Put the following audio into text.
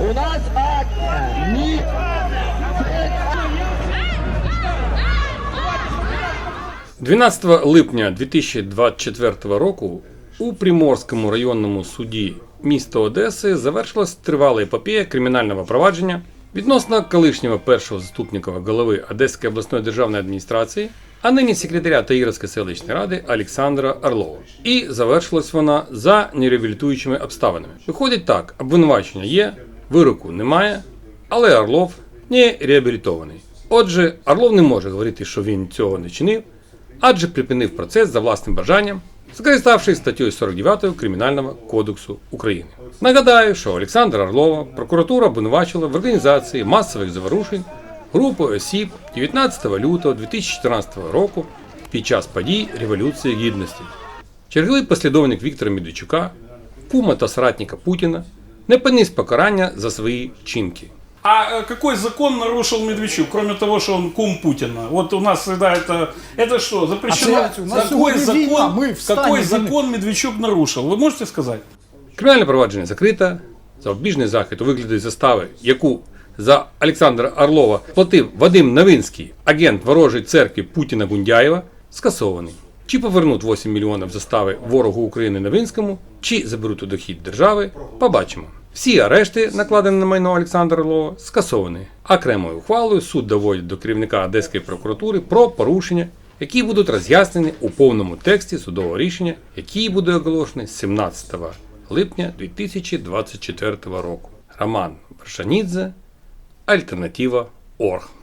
У нас акція. Ні. Це 12 липня 2024 року у Приморському районному суді міста Одеси завершилась тривала епопея кримінального провадження відносно колишнього першого заступника голови Одеської обласної державної адміністрації, а нині секретаря Таїровської селищної ради Олександра Орлова. І завершилась вона за нереабілітуючими обставинами. Виходить так: обвинувачення є, вироку немає, але Орлов не реабілітований. Отже, Орлов не може говорити, що він цього не чинив, адже припинив процес за власним бажанням, скориставшись статтею 49 Кримінального кодексу України. Нагадаю, що Олександра Орлова прокуратура обвинувачила в організації масових заворушень групи осіб 19 лютого 2014 року під час подій Революції Гідності. Черговий послідовник Віктора Медведчука, кума та соратника Путіна, не поніс покарання за свої чинки. А э, какой закон нарушил Медведчук, кроме того, что он кум Путина? Вот у нас всегда это... Это что, запрещено? Опять, у нас какой сегодня закон, война, мы в стане какой войны. закон Медведчук нарушил? Вы можете сказать? Кримінальне провадження закрите. Запобіжний захід у вигляді застави, яку за Олександра Орлова платив Вадим Новинський, агент ворожої церкви Путіна Гундяєва, скасований. Чи повернуть 8 мільйонів застави ворогу України Новинському, чи заберуть у дохід держави, побачимо. Всі арешти, накладені на майно Олександра Орлова, скасовані. Окремою ухвалою суд доводить до керівника Одеської прокуратури про порушення, які будуть роз'яснені у повному тексті судового рішення, який буде оголошений 17 липня 2024 року. Роман Вершанідзе, Альтернатива Орг.